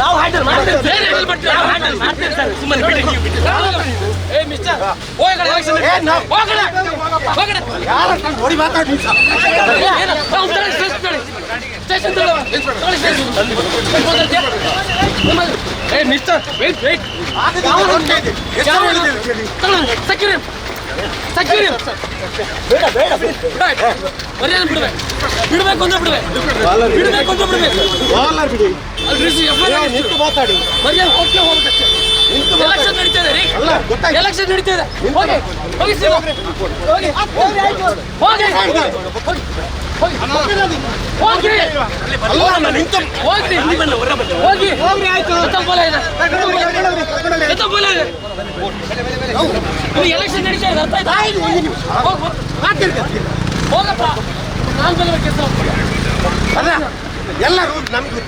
ನಾವು ಹ್ಯಾಂಡಲ್ ಮಾಡ್ತೀವಿ. ಏನ್ ಹ್ಯಾಂಡಲ್ ಮಾಡ್ತೀವಿ. ನಾವು ಹ್ಯಾಂಡಲ್ ಮಾಡ್ತೀವಿ ಸರ್. ಸುಮ್ಮನೆ ಬಿಡಿ ನೀವು ಬಿಡಿ. ಏ ಮಿಸ್ಟರ್ ಹೋಗಡೆ ಎಲೆಕ್ಷನ್ ಹೋಗಡೆ ಹೋಗಡೆ ನೋಡಿ ಮಾತಾಡಿ ಏನು? ನಾವು ತಗೊಳ್ಳಿ ಸ್ಟೇಷನ್ ತಗೊಳ್ಳಿ ಸ್ಟೇಷನ್ ತಗೊಳ್ಳಿ ತಗೊಳ್ಳಿ ಸ್ಟೇಷನ್ ಏ mister wait wait security security ಬೇಡ ಬೇಡ ಮರ್ಯಾದೆ ಬಿಡ್ಬೇಕು. ಬಿಡ್ಬೇಕು ಅಂದ್ರೆ ಬಿಡ್ಬೇಕು. ಬಿಡ್ಬೇಕು ಅಂದ್ರೆ ಬಿಡ್ಬೇಕು. ಬಿಡಿ. ನಿಂತು ಮಾತಾಡಿ. ಮರ್ಯಾದೆ ಹೋಗ್ತೇ ಹೋಗ್ಬೇಕಷ್ಟೇ ಎಲೆಕ್ಷನ್ ನಡೀತಾ ಇದೆ ರೀ ಅಲ್ಲ ಗೊತ್ತಾಯ್ತು. ಎಲೆಕ್ಷನ್ ನಡೀತಾ ಇದೆ. ಹೋಗಿ ಹೋಗಿ ಸಿನಿಮಾ ಹೋಗಿ. ಹೋಗಿ. ಹೋಗಿ. ಹೋಗಿ. ಅಲ್ಲ ನಾನು ನಿಂತು. ಹೋಗ್ರಿ. ಹೋಗಿ ಹೋಗ್ರಿ. ಆಯ್ತು. ಇದೆ. ಇದೆ. ಎಲೆಕ್ಷನ್ ನಡೀತಾ ಇದೆ ಅರ್ಥ ಆಯ್ತಾ? ಹೋಗ್ ಹೋಗ್. ಹೋಗಪ್ಪ. ನಾನು ಕೆಲಸ ಅಲ್ಲ ಎಲ್ಲರೂ ನಮ್ಗೆ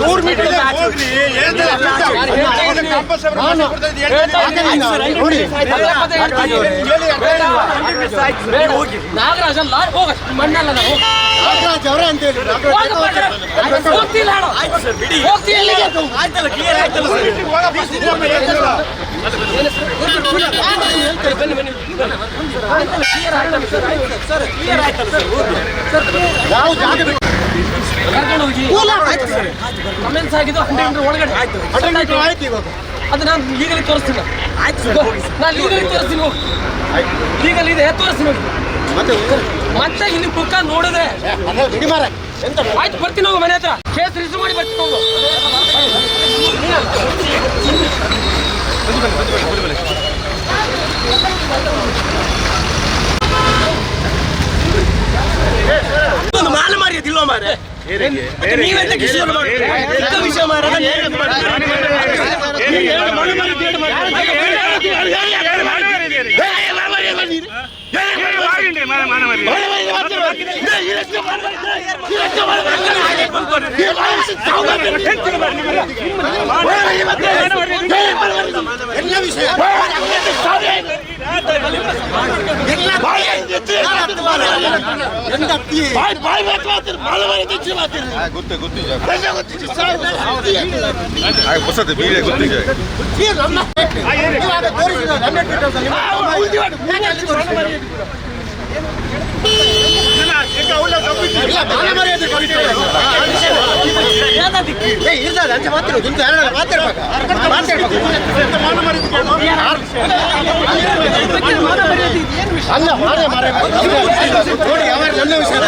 ನೂರು ಮೀಟರ್ ಹೋಗ್ರಿ ಹೇಳ್ತಾರೆ ನೋಡಿ ನಾಗರಾಜ್ ಅಲ್ಲ ಹೋಗ. ಮಣ್ಣಲ್ಲ ನಾವು ಹೋಗ್. ನಾಗರಾಜ್ ಅವರೇ ಅಂತ ಹೇಳಿ. ಹೋಗ್ತಿಲ್ಲ ಹೇಳು. ಹೋಗ್ತಿ ಎಲ್ಲಿಗೆ? ಬನ್ನಿ, ಬನ್ನಿ. Clear ಆಯ್ತಲ್ಲ ಆಯ್ತು? ನಾವು ಜಾಗ ಹೋಗಿ ಕಮೆಂಟ್ಸ್ ಆಗಿದ್ದು ಹಂಡ್ರೆಡ್ ಮೀಟರ್ ಒಳಗಡೆ ಹಂಡ್ರೆಡ್ ಮೀಟರ್ ಆಯ್ತು ಇವಾಗ ಅದು ನಾನು ಲೀಗಲಿ ತೋರಿಸ್ತೀನಿ ಆಯ್ತು ನಾನು ಲೀಗಲಿ ತೋರಿಸ್ತೀನಿ ಹೋಗಿ ಲೀಗಲ್ ಇದೆ ತೋರಿಸ್ತೀನಿ ಮತ್ತೆ ಮತ್ತೆ ಇಲ್ಲಿ ಬುಕ್ಕ ನೋಡಿದ್ರೆ ಆಯ್ತು ಬರ್ತೀನಿ ಹೋಗು ಮನೆ ಹತ್ರ ಕೇಸ್ ರಿಜಿಸ್ಟರ್ ಮಾಡಿ ಬರ್ತೀನಿ ಒಂದು ಮಾಲು ಮಾರಿಯದಿಲ್ವ ಮಾರೆ ನೀವೆಂತ ಕಿಶೋರ್ ಮಾಡಿ ಎಂತ ವಿಷಯ ಮಾರ ভাই ভাই বাতলাতের মালবাড়ি দিচ্ছে বাতের হ্যাঁ ঘুরতে ঘুরতে যায় বেজা ঘুরতে যায় আই বসাতে ভিড়ে ঘুরতে যায় ঠিক রান্না? আই এর আগে ধরে দিন 100 মিটার চলে আ উল্টি বাট না না ಅಲ್ಲ ಮಾರೇ ಮಾರೇ ನೋಡಿ ಯಾವ ನನ್ನ ವಿಷಯ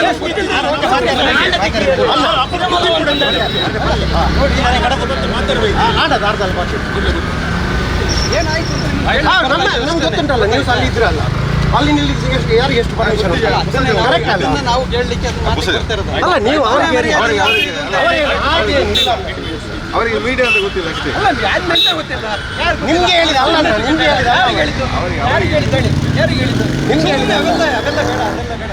ಆಡೋದು ಅರ್ಧದಲ್ಲಿ ಮಾತು. ಆ, ನಮ್ಮ ನಮ್ಗೆ ಗೊತ್ತುಂಟಲ್ಲ ನೀವು ಅಲ್ಲಿ ಇದ್ರಲ್ಲ ಅಲ್ಲಿ ನಿಲ್ಲಿಸಿ ಯಾರು ಯಾರಿಗೆ ಎಷ್ಟು ಪರ್ಮಿಷನ್ ಕರೆಕ್ಟ್ ಅಲ್ಲ? ನಾವು ಕೇಳಲಿಕ್ಕೆ. ಅಲ್ಲ ನೀವು ಅವರಿಗೆ ಅವರಿಗೆ ಹಾಗೇನಿಲ್ಲ. ಅವರಿಗೆ ಮೀಡಿಯಾ ಅಂತ ಗೊತ್ತಿಲ್ಲ ಅಷ್ಟೇ ನಿಮ್ಗೆ ಹೇಳಿದ ಅಲ್ಲ ನಾನು, ನಿಮ್ಗೆ ಹೇಳಿದ ಹೇಳಿದ್ದು ಹೇಳಿ? ಯಾರಿಗೆ ಹೇಳಿದ್ದು? ನಿಮ್ಗೆ ಹೇಳಿದ ಅವೆಲ್ಲ ಅವೆಲ್ಲ ಬೇಡ ಅದೆಲ್ಲ ಬೇಡ.